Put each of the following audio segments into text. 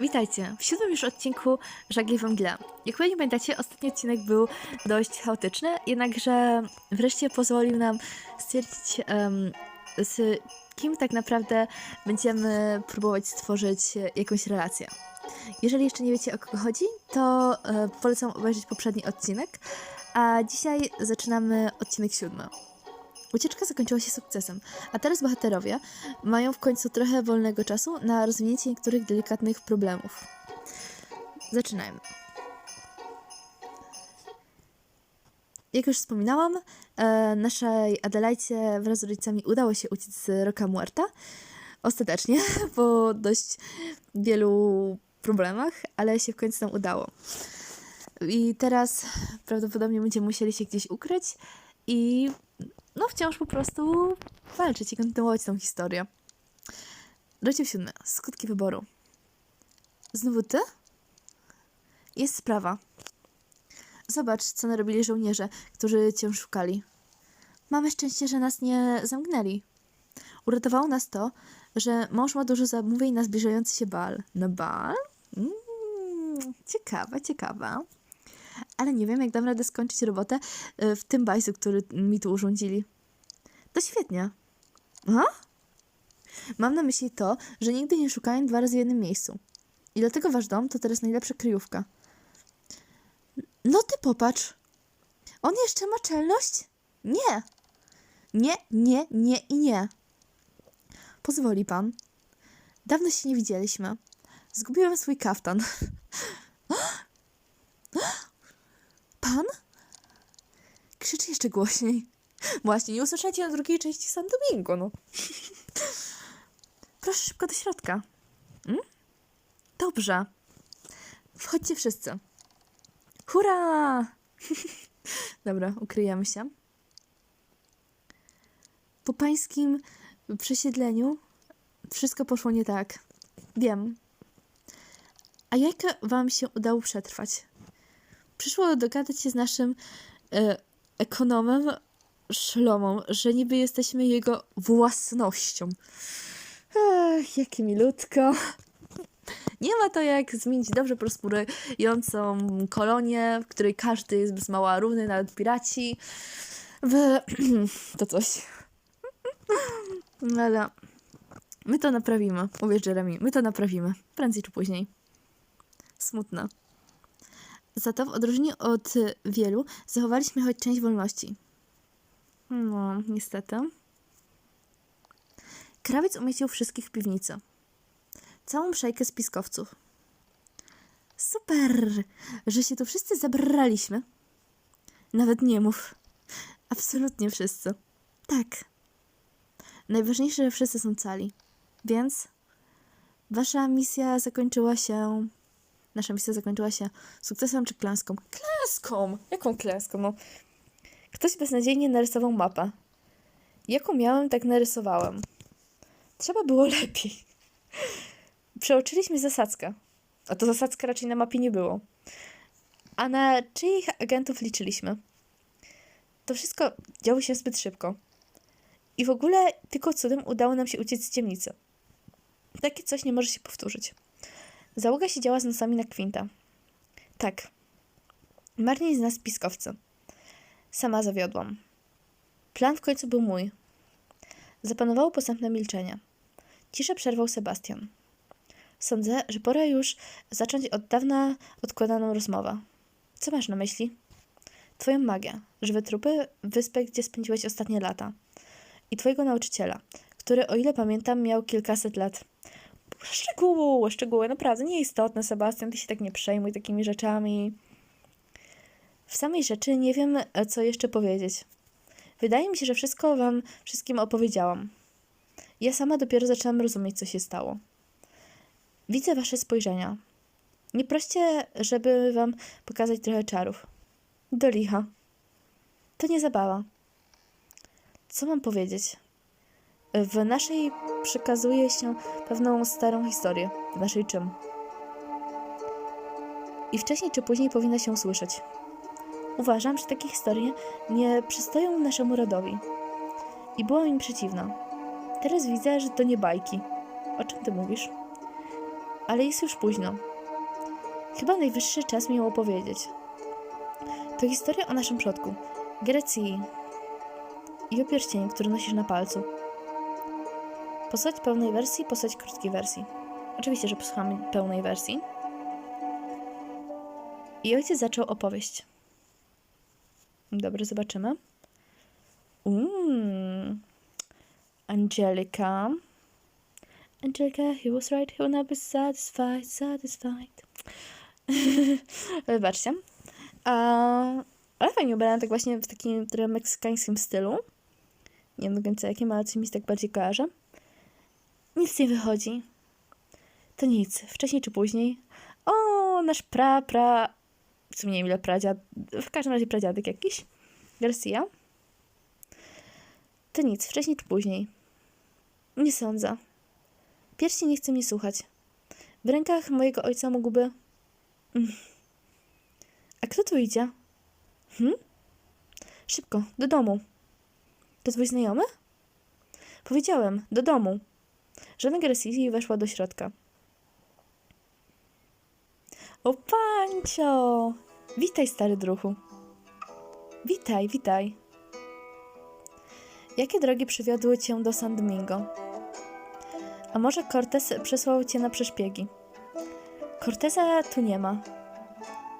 Witajcie w siódmym już odcinku Żagli w mgle. Jak pewnie pamiętacie, ostatni odcinek był dość chaotyczny, jednakże wreszcie pozwolił nam stwierdzić, em, z kim tak naprawdę będziemy próbować stworzyć jakąś relację. Jeżeli jeszcze nie wiecie o kogo chodzi, to e, polecam obejrzeć poprzedni odcinek, a dzisiaj zaczynamy odcinek siódmy. Ucieczka zakończyła się sukcesem, a teraz bohaterowie mają w końcu trochę wolnego czasu na rozwinięcie niektórych delikatnych problemów. Zaczynajmy. Jak już wspominałam, e, naszej Adelajcie wraz z rodzicami udało się uciec z Roka Muerta. Ostatecznie, po dość wielu problemach, ale się w końcu nam udało. I teraz prawdopodobnie będziemy musieli się gdzieś ukryć i no wciąż po prostu walczyć i kontynuować tą historię. Rozdział siódmy. Skutki wyboru. Znowu ty? Jest sprawa. Zobacz, co narobili żołnierze, którzy cię szukali. Mamy szczęście, że nas nie zamknęli. Uratowało nas to, że mąż ma dużo zamówień na zbliżający się bal. Na bal? Mm, ciekawa, ciekawa. Ale nie wiem, jak dam radę skończyć robotę y, w tym bajsu, który mi tu urządzili. To świetnie. A? Mam na myśli to, że nigdy nie szukałem dwa razy w jednym miejscu. I dlatego wasz dom to teraz najlepsza kryjówka. No ty popatrz. On jeszcze ma czelność? Nie. Nie, nie, nie i nie. Pozwoli pan. Dawno się nie widzieliśmy. Zgubiłem swój kaftan. Pan? Krzyczy jeszcze głośniej. Właśnie, nie usłyszycie na drugiej części San Domingo, no. Proszę szybko do środka. Mm? Dobrze. Wchodźcie wszyscy. Hurra! Dobra, ukryjemy się. Po pańskim przesiedleniu wszystko poszło nie tak. Wiem. A jak wam się udało przetrwać? Przyszło dogadać się z naszym e, ekonomem szlomą, że niby jesteśmy jego własnością. Ech, jakie milutko. Nie ma to jak zmienić dobrze prosperującą kolonię, w której każdy jest bez mała równy, nawet piraci. W... to coś. Ale my to naprawimy. Uwierz, Jeremy, my to naprawimy. Prędzej czy później. Smutne. Za to w odróżnieniu od wielu zachowaliśmy choć część wolności. No, niestety. Krawiec umieścił wszystkich w piwnicy. Całą szajkę spiskowców. Super, że się tu wszyscy zabraliśmy. Nawet nie mów. Absolutnie wszyscy. Tak. Najważniejsze, że wszyscy są cali. Więc wasza misja zakończyła się. Nasza misja zakończyła się sukcesem czy klęską? Klęską! Jaką klęską? No, Ktoś beznadziejnie narysował mapę. Jaką miałem, tak narysowałem. Trzeba było lepiej. Przeoczyliśmy zasadzkę. A to zasadzka raczej na mapie nie było. A na czyich agentów liczyliśmy? To wszystko działo się zbyt szybko. I w ogóle tylko cudem udało nam się uciec z ciemnicy. Takie coś nie może się powtórzyć. Załoga siedziała z nosami na kwinta. Tak. Marni z nas piskowcy. Sama zawiodłam. Plan w końcu był mój. Zapanowało posępne milczenie. Ciszę przerwał Sebastian. Sądzę, że pora już zacząć od dawna odkładaną rozmowę. Co masz na myśli? Twoją magię, żywe trupy, wyspę, gdzie spędziłeś ostatnie lata. I twojego nauczyciela, który, o ile pamiętam, miał kilkaset lat. Szczegóły, szczegóły, naprawdę nieistotne, Sebastian, ty się tak nie przejmuj takimi rzeczami. W samej rzeczy nie wiem, e, co jeszcze powiedzieć. Wydaje mi się, że wszystko wam wszystkim opowiedziałam. Ja sama dopiero zaczęłam rozumieć, co się stało. Widzę wasze spojrzenia. Nie proście, żeby wam pokazać trochę czarów. Do licha. To nie zabawa. Co mam powiedzieć? W naszej przekazuje się pewną starą historię. W naszej czym? I wcześniej czy później powinna się usłyszeć. Uważam, że takie historie nie przystoją naszemu rodowi. I byłam im przeciwna. Teraz widzę, że to nie bajki. O czym ty mówisz? ale jest już późno. Chyba najwyższy czas mi ją opowiedzieć. To historia o naszym przodku, Grecji i o pierścieniu, który nosisz na palcu. Posłuchać pełnej wersji, posłuchać krótkiej wersji. Oczywiście, że posłuchamy pełnej wersji. I ojciec zaczął opowieść. Dobrze, zobaczymy. Uuu. Angelica. Angelica, he was right, he will not be satisfied, satisfied. Wybaczcie. Ale fajnie ubrałam tak właśnie w takim trochę meksykańskim stylu. Nie wiem do końca jakim, ale coś mi się tak bardziej kojarzy. Nic nie wychodzi. To nic, wcześniej czy później. O, nasz pra, pra... W sumie nie wiem ile pradziad... W każdym razie pradziadek jakiś. Garcia. To nic, wcześniej czy później. Nie sądzę. Pierścień nie chce mnie słuchać. W rękach mojego ojca mógłby... Mm. A kto tu idzie? Hm? Szybko, do domu. To twój znajomy? Powiedziałem, do domu. Żona Gracie weszła do środka. O, Pancio! Witaj, stary druhu. Witaj, witaj. Jakie drogi przywiodły cię do San Domingo? A może Cortez przesłał cię na przeszpiegi? Corteza tu nie ma.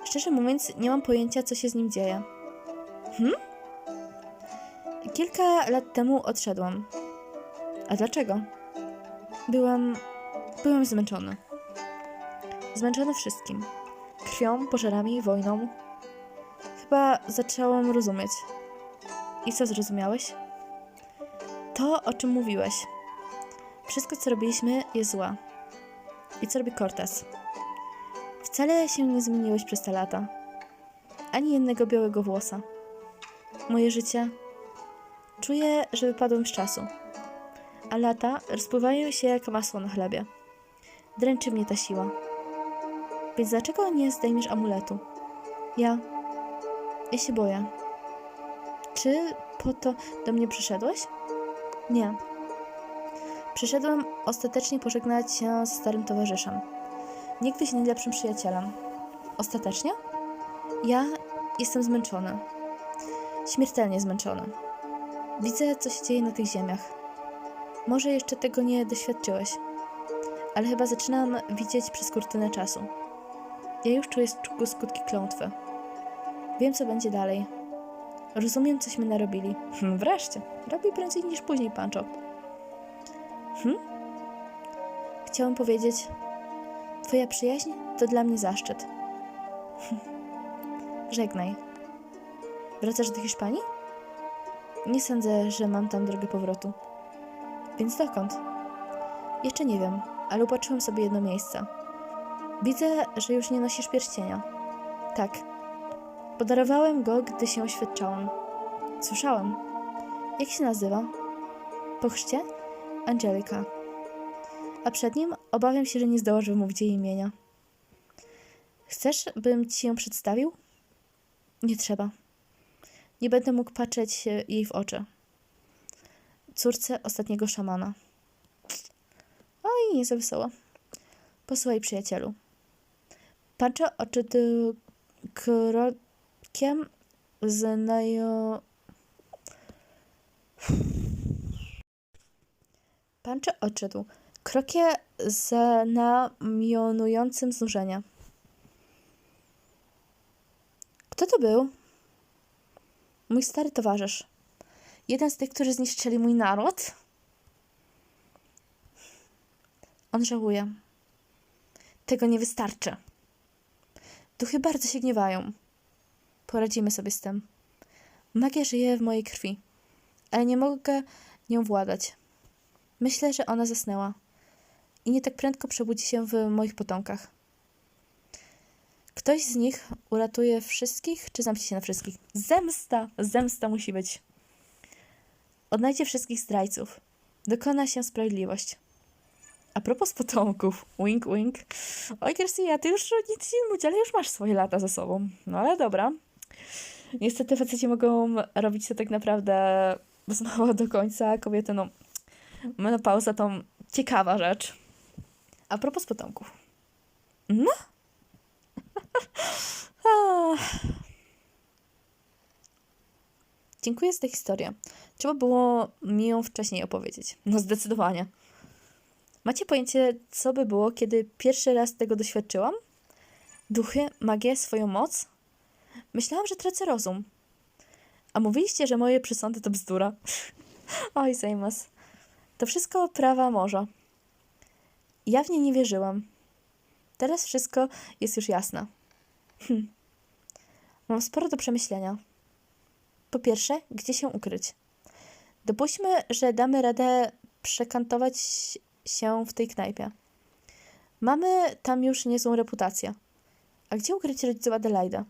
Szczerze mówiąc, nie mam pojęcia, co się z nim dzieje. Hm? Kilka lat temu odszedłam. A dlaczego? Byłam. Byłam zmęczony. Zmęczony wszystkim. Krwią, pożarami, wojną. Chyba zaczęłam rozumieć. I co zrozumiałeś? To, o czym mówiłeś. Wszystko, co robiliśmy, jest złe. I co robi Cortez? Wcale się nie zmieniłeś przez te lata. Ani jednego białego włosa. Moje życie. Czuję, że wypadłem z czasu. A lata rozpływają się jak masło na chlebie. Dręczy mnie ta siła. Więc dlaczego nie zdejmiesz amuletu? Ja. Ja się boję. Czy po to do mnie przyszedłeś? Nie. Przyszedłem ostatecznie pożegnać się z starym towarzyszem. Niegdyś najlepszym przyjacielem. Ostatecznie? Ja jestem zmęczony. Śmiertelnie zmęczony. Widzę, co się dzieje na tych ziemiach. Może jeszcze tego nie doświadczyłeś, ale chyba zaczynam widzieć przez kurtynę czasu. Ja już czuję sk- skutki klątwy. Wiem, co będzie dalej. Rozumiem, cośmy narobili. Hm, wreszcie. Robi prędzej niż później, Pancho. Hm? Chciałem powiedzieć, twoja przyjaźń to dla mnie zaszczyt. Hm. Żegnaj. Wracasz do Hiszpanii? Nie sądzę, że mam tam drogę powrotu. Więc dokąd? Jeszcze nie wiem, ale upatrzyłem sobie jedno miejsce. Widzę, że już nie nosisz pierścienia. Tak. Podarowałem go, gdy się oświadczałem. Słyszałem. Jak się nazywa? Po chrzcie? Angelika. A przed nim obawiam się, że nie zdołasz wymówić jej imienia. Chcesz, bym ci ją przedstawił? Nie trzeba. Nie będę mógł patrzeć jej w oczy. Córce ostatniego szamana. Oj, nie za wesoło. Posłuchaj, przyjacielu. Patrzę oczy ty krokiem znajo... Pancze odszedł. Krokie znamionującym znużenia. Kto to był? Mój stary towarzysz. Jeden z tych, którzy zniszczyli mój naród? On żałuje. Tego nie wystarczy. Duchy bardzo się gniewają. Poradzimy sobie z tym. Magia żyje w mojej krwi, ale nie mogę nią władać. Myślę, że ona zasnęła i nie tak prędko przebudzi się w moich potomkach. Ktoś z nich uratuje wszystkich, czy zamknie się na wszystkich? Zemsta! Zemsta musi być. Odnajdzie wszystkich zdrajców. Dokona się sprawiedliwość. A propos potomków, wink, wink. Oj, Garcia, ty już nic nie mówić, ale już masz swoje lata za sobą. No ale dobra. Niestety faceci mogą robić to tak naprawdę z mała do końca. Kobiety, no, menopauza to ciekawa rzecz. A propos potomków. No? Dziękuję za tę historię. Trzeba było mi ją wcześniej opowiedzieć. No zdecydowanie. Macie pojęcie, co by było, kiedy pierwszy raz tego doświadczyłam? Duchy, magię, swoją moc? Myślałam, że tracę rozum. A mówiliście, że moje przesądy to bzdura. Oj, Sejmas. To wszystko prawa morza. Ja w nie nie wierzyłam. Teraz wszystko jest już jasne. Hm. Mam sporo do przemyślenia. Po pierwsze, gdzie się ukryć? Dopuśćmy, że damy radę przekantować się w tej knajpie. Mamy tam już niezłą reputację. A gdzie ukryć rodziców Adelaida?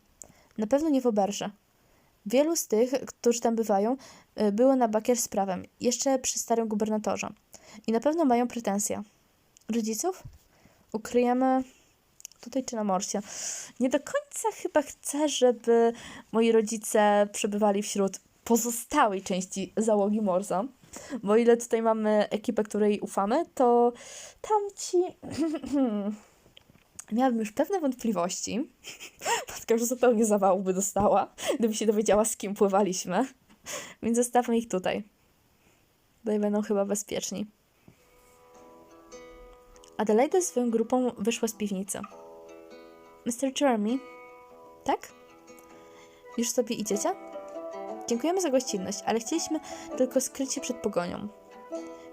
Na pewno nie w Oberże. Wielu z tych, którzy tam bywają, y, było na bakier z prawem, jeszcze przy starym gubernatorze. I na pewno mają pretensje. Rodziców? Ukryjemy tutaj czy na morsie. Nie do końca chyba chcę, żeby moi rodzice przebywali wśród pozostałej części załogi morza. Bo ile tutaj mamy ekipę, której ufamy, to tamci miałabym już pewne wątpliwości. Matka już zupełnie zawału dostała, gdyby się dowiedziała, z kim pływaliśmy. Więc zostawmy ich tutaj. Tutaj będą chyba bezpieczni. Adelaide z swoją grupą wyszła z piwnicy. Mr. Jeremy? Tak? Już sobie idziecie? Dziękujemy za gościnność, ale chcieliśmy tylko skryć się przed pogonią.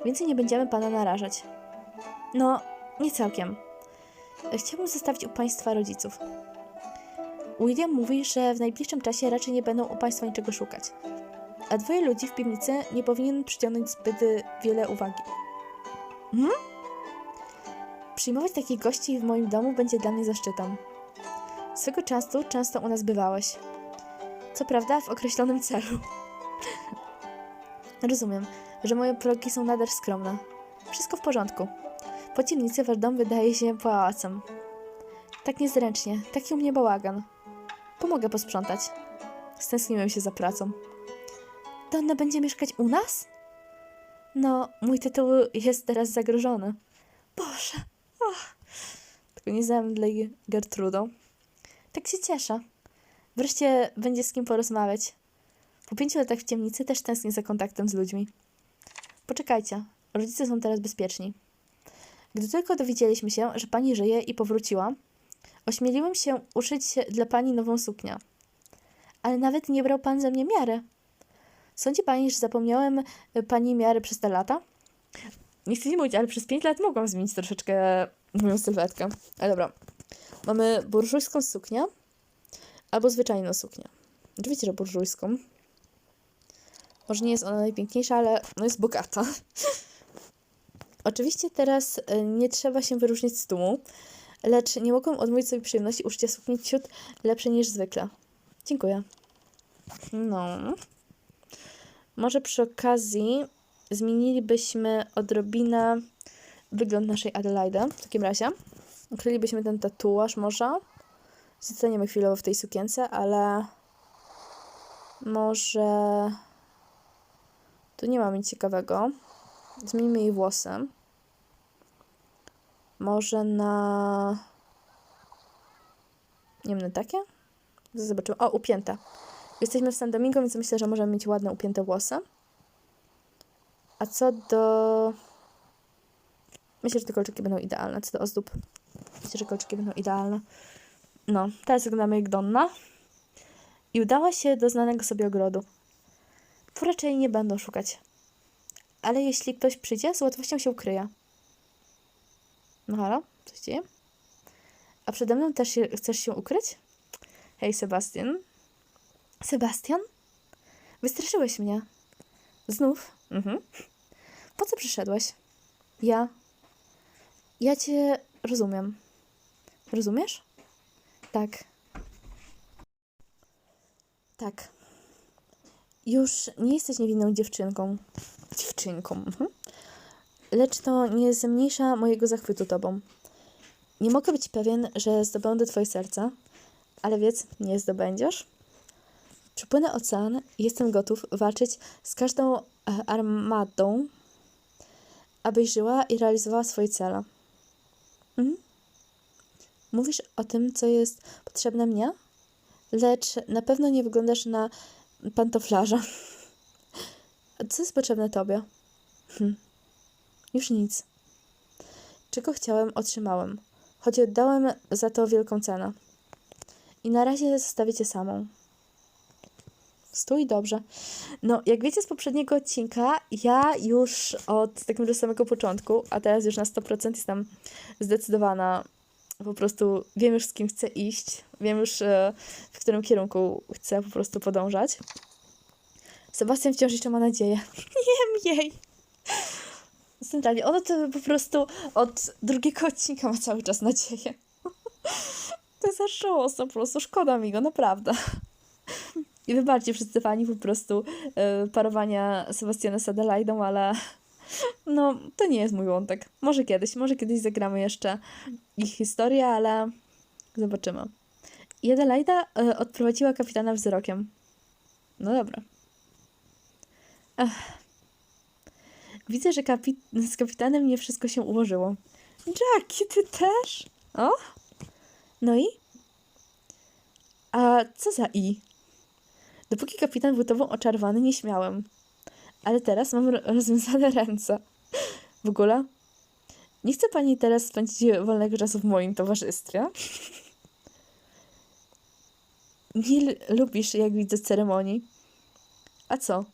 Więcej nie będziemy pana narażać. No, nie całkiem. Chciałbym zostawić u państwa rodziców. William mówi, że w najbliższym czasie raczej nie będą u państwa niczego szukać. A dwoje ludzi w piwnicy nie powinien przyciągnąć zbyt wiele uwagi. Hmm? Przyjmować takich gości w moim domu będzie dla mnie zaszczytem. Swego czasu często u nas bywałeś. Co prawda w określonym celu. Rozumiem, że moje progi są nader skromne. Wszystko w porządku. Po ciemnicy wydaje się pałacem. Tak niezręcznie, taki u mnie bałagan. Pomogę posprzątać. Stęskniłem się za pracą. To ona będzie mieszkać u nas? No, mój tytuł jest teraz zagrożony. Boże, och. Tylko nie zemdlej Gertrudą. Tak się cieszę. Wreszcie będzie z kim porozmawiać. Po pięciu latach w ciemnicy też tęsknię za kontaktem z ludźmi. Poczekajcie, rodzice są teraz bezpieczni. Gdy tylko dowiedzieliśmy się, że pani żyje i powróciła, ośmieliłem się uszyć dla pani nową suknię. Ale nawet nie brał pan ze mnie miary. Sądzi pani, że zapomniałem y, pani miary przez te lata? Nie chcę mówić, ale przez pięć lat mogłam zmienić troszeczkę moją sylwetkę. Ale dobra. Mamy burżujską suknię albo zwyczajną suknię. Oczywiście, że burżujską. Może nie jest ona najpiękniejsza, ale no jest bogata. Oczywiście teraz y, nie trzeba się wyróżnić z tłumu, lecz nie mogłam odmówić sobie przyjemności użycia sukni ciut lepszej niż zwykle. Dziękuję. No. Może przy okazji zmienilibyśmy odrobinę wygląd naszej Adelaide. W takim razie ukrylibyśmy ten tatuaż może. Zostaniemy chwilowo w tej sukience, ale może tu nie ma nic ciekawego. Zmienimy jej włosy. Może na... Nie wiem, na takie? Zobaczymy. O, upięte. Jesteśmy w San Domingo, więc myślę, że możemy mieć ładne, upięte włosy. A co do... Myślę, że te kolczyki będą idealne. Co do ozdób. Myślę, że kolczyki będą idealne. No, teraz wyglądamy jak Donna. I udała się do znanego sobie ogrodu. Tu raczej nie będą szukać. Ale jeśli ktoś przyjdzie, z łatwością się ukryje. No halo? Coś dzieje? A przede mną też się, chcesz się ukryć? Hej, Sebastian. Sebastian? Wystraszyłeś mnie. Znów? Mhm. Po co przyszedłeś? Ja. Ja cię rozumiem. Rozumiesz? Tak. Tak. Już nie jesteś niewinną dziewczynką. Dziewczynką. Mhm. Lecz to nie zmniejsza mojego zachwytu tobą. Nie mogę być pewien, że zdobędę twoje serce, ale wiedz, nie zdobędziesz. Przypłynę ocean i jestem gotów walczyć z każdą e, armadą, abyś żyła i realizowała swoje cele. Mhm. Mówisz o tym, co jest potrzebne mnie? Lecz na pewno nie wyglądasz na pantoflarza. Co jest potrzebne tobie? Hm. Już nic. Czego chciałem, otrzymałem. Choć oddałem za to wielką cenę. I na razie zostawię cię samą. Stój dobrze. No, jak wiecie z poprzedniego odcinka, ja już od tak naprawdę samego początku, a teraz już na 100% jestem zdecydowana. Po prostu wiem już z kim chcę iść, wiem już e, w którym kierunku chcę po prostu podążać. Sebastian wciąż jeszcze ma nadzieję. Nie jej. Centralnie, ono to po prostu od drugiego odcinka ma cały czas nadzieję. To jest aż po prostu szkoda mi go, naprawdę. I wybaczcie wszyscy fani po prostu e, parowania Sebastiana z Adelaidą, ale no, to nie jest mój wątek. Może kiedyś, może kiedyś zagramy jeszcze ich historię, ale zobaczymy. I e, odprowadziła kapitana wzrokiem. No dobra. Ech. Widzę, że kapi- z kapitanem nie wszystko się ułożyło. Jackie, ty też? O? No i? A co za i? Dopóki kapitan był tobą oczarowany, nie śmiałem. Ale teraz mam ro- rozwiązane ręce. W ogóle? Nie chce pani teraz spędzić wolnego czasu w moim towarzystwie? Nie lubisz, jak widzę ceremonii. A co?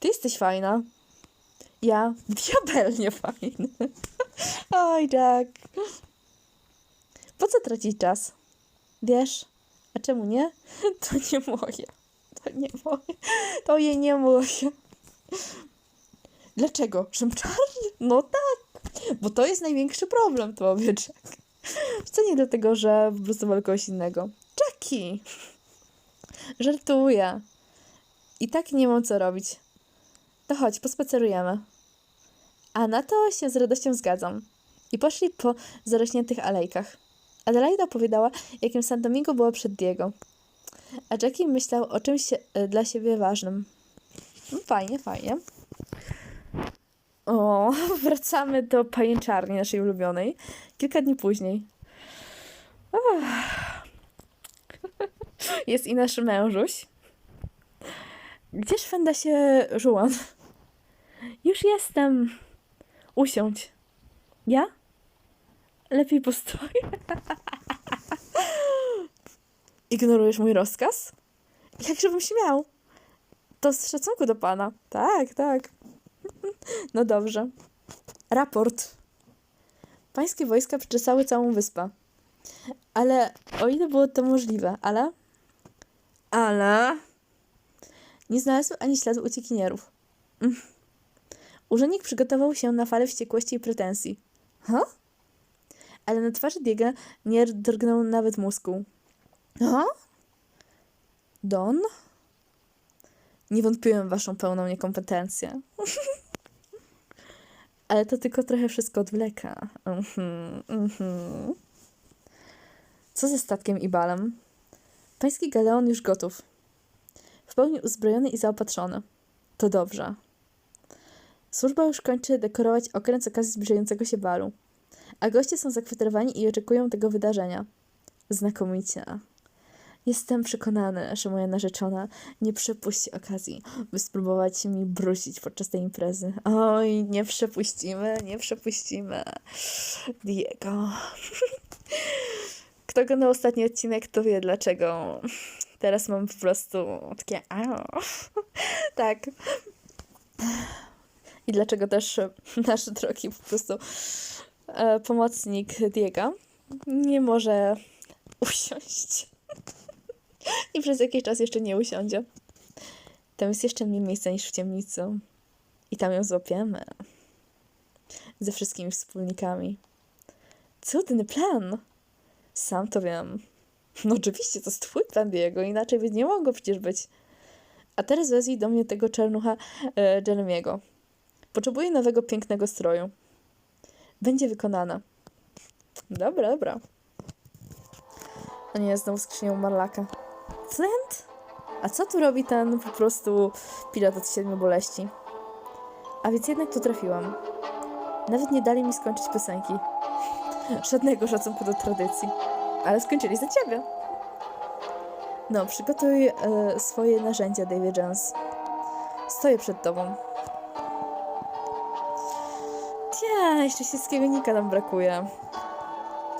Ty jesteś fajna. Ja diabelnie fajny. Oj, Jack. Po co tracić czas? Wiesz, a czemu nie? To nie moje. To nie moje. To jej nie moje. Dlaczego? Żem czarny? No tak. Bo to jest największy problem, to Jack. Co nie dlatego, że po prostu ma kogoś innego. Jackie! Żartuję. I tak nie mam co robić. To chodź, pospacerujemy. A na to się z radością zgadzam. I poszli po zarośniętych alejkach. Adelaida opowiadała, jakim San Domingo było przed Diego. A Jackie myślał o czymś e, dla siebie ważnym. No, fajnie, fajnie. O, wracamy do pajęczarni naszej ulubionej. Kilka dni później. Jest i nasz mężuś. Gdzie szwenda się żułan? Już jestem. Usiądź. Ja? Lepiej postój. Ignorujesz mój rozkaz? Jakżebym śmiał. To z szacunku do pana. Tak, tak. No dobrze. Raport. Pańskie wojska przeczesały całą wyspę. Ale o ile było to możliwe, ale. Ale. Nie znalazły ani śladu uciekinierów. Mm. Urzędnik przygotował się na falę wściekłości i pretensji. Ha? Ale na twarzy Diego nie drgnął nawet muskuł. Ha? Don? Nie wątpiłem w waszą pełną niekompetencję. Ale to tylko trochę wszystko odwleka. Mhm, mhm. Co ze statkiem i balem? Pański galeon już gotów. W pełni uzbrojony i zaopatrzony. To dobrze. Służba już kończy dekorować okręt z okazji zbliżającego się balu. A goście są zakwaterowani i oczekują tego wydarzenia. Znakomicie. Jestem przekonany, że moja narzeczona nie przepuści okazji, by spróbować mi brusić podczas tej imprezy. Oj, nie przepuścimy, nie przepuścimy. Diego. Kto oglądał ostatni odcinek, to wie dlaczego. Teraz mam po prostu takie. Tak. I dlaczego też nasz drogi po prostu e, pomocnik Diego nie może usiąść. Przez jakiś czas jeszcze nie usiądzie. Tam jest jeszcze mniej miejsca niż w ciemnicy. I tam ją złapiemy. Ze wszystkimi wspólnikami. Cudny plan! Sam to wiem. No oczywiście, to jest twój plan, Diego, inaczej by nie mogło przecież być. A teraz wezwij do mnie tego czarnucha e, Jeremiego. Potrzebuję nowego, pięknego stroju. Będzie wykonana. Dobra, dobra. A nie, znowu skrzynią Marlaka. A co tu robi ten po prostu pilot od siedmiu boleści? A więc jednak tu trafiłam. Nawet nie dali mi skończyć piosenki. Żadnego szacunku do tradycji. Ale skończyli za ciebie. No, przygotuj e, swoje narzędzia, David Jones. Stoję przed tobą. Tia, jeszcze wszystkiego nika nam brakuje.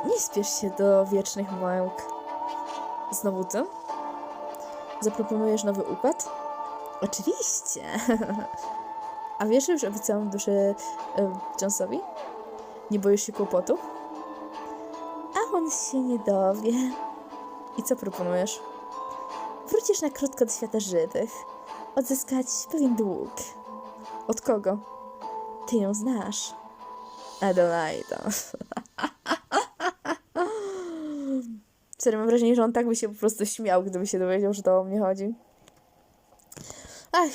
Nie spiesz się do wiecznych małek. Znowu ty? Zaproponujesz nowy układ? Oczywiście. A wiesz już o całym duszy e, Jonesowi? Nie boisz się kłopotu? A on się nie dowie. I co proponujesz? Wrócisz na krótko do świata żywych. Odzyskać pewien dług. Od kogo? Ty ją znasz. Adelaida. Serio, mam wrażenie, że on tak by się po prostu śmiał, gdyby się dowiedział, że to o mnie chodzi. Ach,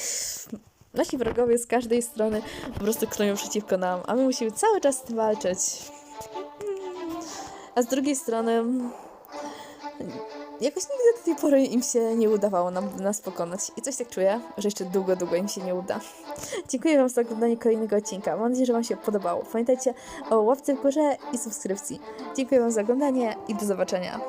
nasi wrogowie z każdej strony po prostu kloją przeciwko nam, a my musimy cały czas z tym walczyć. A z drugiej strony, jakoś nigdy do tej pory im się nie udawało nam nas pokonać. I coś tak czuję, że jeszcze długo, długo im się nie uda. Dziękuję Wam za oglądanie kolejnego odcinka. Mam nadzieję, że Wam się podobało. Pamiętajcie o łapce w górze i subskrypcji. Dziękuję Wam za oglądanie i do zobaczenia.